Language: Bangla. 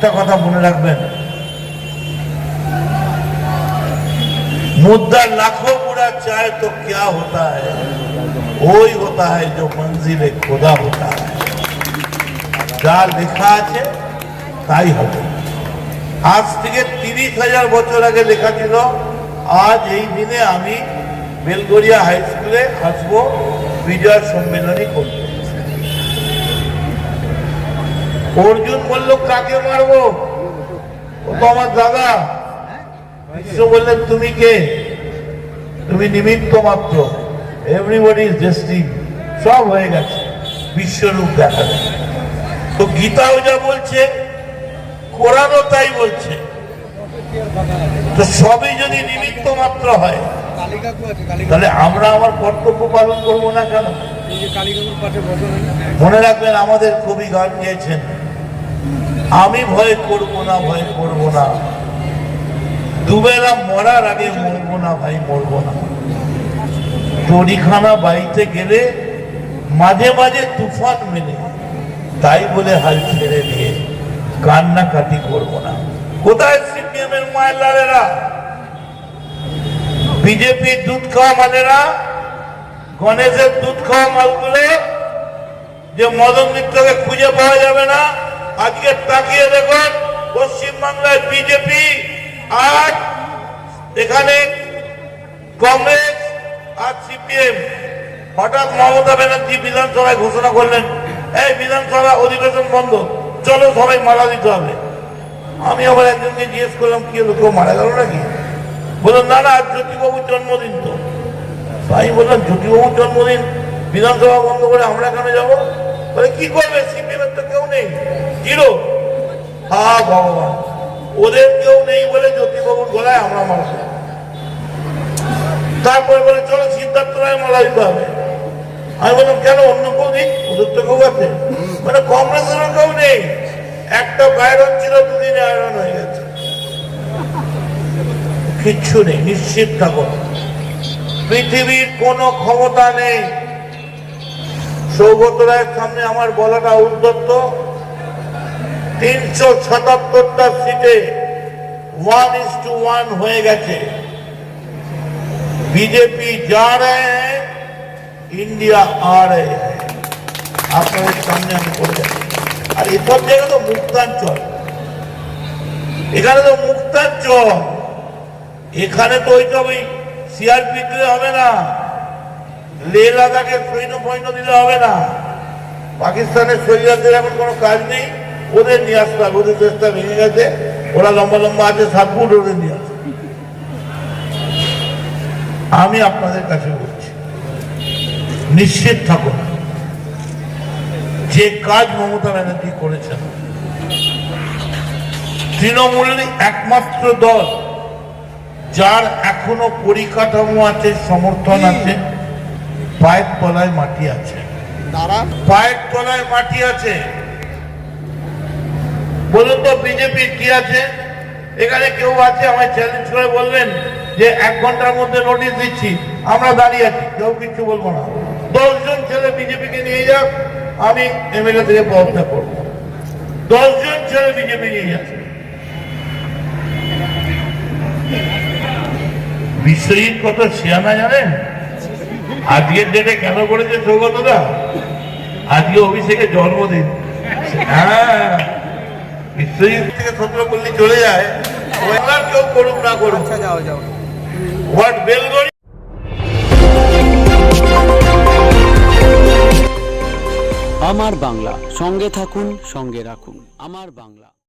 একটা কথা মনে রাখবেন मुद्दा लाखों बुरा चाहे तो क्या होता है वही होता है जो मंजिल खुदा होता है যা লেখা আছে তাই হবে আজ থেকে তিরিশ হাজার বছর আগে লেখা ছিল আজ এই দিনে আমি বেলগড়িয়া হাই স্কুলে আসবো বিজয় সম্মেলনী করতে অর্জুন বলল কাকে মারবো? ও তো আমার দাদা। বিশ্ব বললেন তুমি কে? তুমি নিমিত্ত মাত্র। এভরিবডি ইজ ডেস্টিন সব হয়ে গেছে। বিশ্বরূপ দেখা যায়। তো গীতাও যা বলছে কোরআনও তাই বলছে। তো সবই যদি নিমিত্ত মাত্র হয় তাহলে আমরা আমার কর্তব্য পালন করব না কেন? মনে রাখবেন আমাদের কবি গান গিয়েছেন। আমি ভয় করব না, ভয় করব না। দুবেলা মরার আগে মরবো না, ভাই মরবো না। তরিখানা বাড়িতে গেলে মাঝে মাঝে তুফান মেনে তাই বলে হাল ছেড়ে দিয়ে কান্নাকাটি করব না। কোথায় সিপিএম এর মায়ের বিজেপির দুধ খাওয়া মালেরা? গণেশের দুধ খাওয়া মালগুলো যে মদন মিত্রকে খুঁজে পাওয়া যাবে না? আজকে তাকিয়ে দেখুন, পশ্চিমবাংলায় বিজেপি আর এখানে কংগ্রেস আর সিপিএম, হঠাৎ মমতা ব্যানার্জি বিধানসভায় ঘোষণা করলেন, এই বিধানসভা অধিবেশন বন্ধ, চলো সবাই মারা দিতে হবে। আমি আবার একজনকে জিজ্ঞেস করলাম, কি হলো, কেউ মারা গেল নাকি? বললাম না না, জ্যোতিবাবুর জন্মদিন তো আমি বললাম, জ্যোতিবাবুর জন্মদিন বিধানসভা বন্ধ করে আমরা কেন যাব? বলে, কি করবে, সিপিএম তো কেউ নেই। জিরো হা, ভগবান। ওদের কেউ নেই বলে গলায় আমরা মারা তারপরে বলে, চলো সিদ্ধার্থ রায় দিতে হবে। আমি বললাম, কেন? অন্য কেউ নেই? ওদের তো কেউ আছে। মানে কংগ্রেসেরও কেউ নেই। একটা বাইরন ছিল, দুদিনে আয়রন হয়ে গেছে। কিচ্ছু নেই, নিশ্চিত থাকো। পৃথিবীর কোনো ক্ষমতা নেই। সৌগত রায়ের সামনে আমার বলাটা উদ্যত্ত তিনশো সাতাত্তরটা সিটে ওয়ান ইস টু ওয়ান হয়ে গেছে बीजेपी जा रहे हैं इंडिया आ रहे हैं আপনাদের সামনে আমি করে যাচ্ছি আর এসব জায়গা তো মুক্তাঞ্চল এখানে তো মুক্তাঞ্চল এখানে তো ওইসব ওই সিআরপি দিলে হবে না লে লাদাখে সৈন্য ফৈন্য দিলে হবে না। পাকিস্তানের সৈন্যদের এখন কোনো কাজ নেই। ওদের নিয়ে আসতে হবে, ওদের চেষ্টা ভেঙে গেছে। ওরা লম্বা লম্বা আছে, সাত ফুট ওদের নিয়ে আসতে আমি আপনাদের কাছে বলছি, নিশ্চিত থাকুন, যে কাজ মমতা ব্যানার্জি করেছেন, তৃণমূলের একমাত্র দল, যার এখনও পরিকাঠামো আছে, সমর্থন আছে পায়ের তলায় মাটি আছে। পায়ের তলায় মাটি আছে। বলুন তো বিজেপির কি আছে? এখানে কেউ আছে? আমায় চ্যালেঞ্জ করে বলবেন যে এক ঘণ্টার মধ্যে নোটিশ দিচ্ছি। আমরা দাঁড়িয়ে আছি। কেউ কিছু বলব না। দশজন ছেলে বিজেপিকে নিয়ে যাক আমি এমএলএ থেকে পদত্যাগ করব। দশজন ছেলে বিজেপি নিয়ে যাচ্ছে বিশ্বজিৎ কত শিয়ানা জানেন? আজকের ডেটে কেন করেছে সৌগতদা? আজকে অভিষেকের জন্মদিন। হ্যাঁ। বিশ্বজিৎ থেকে সত্রপল্লী চলে যায়। কেউ করুক না করুক। আচ্ছা যাও যাও। হোয়াট বেলগড়ি আমার বাংলা। সঙ্গে থাকুন সঙ্গে রাখুন। আমার বাংলা।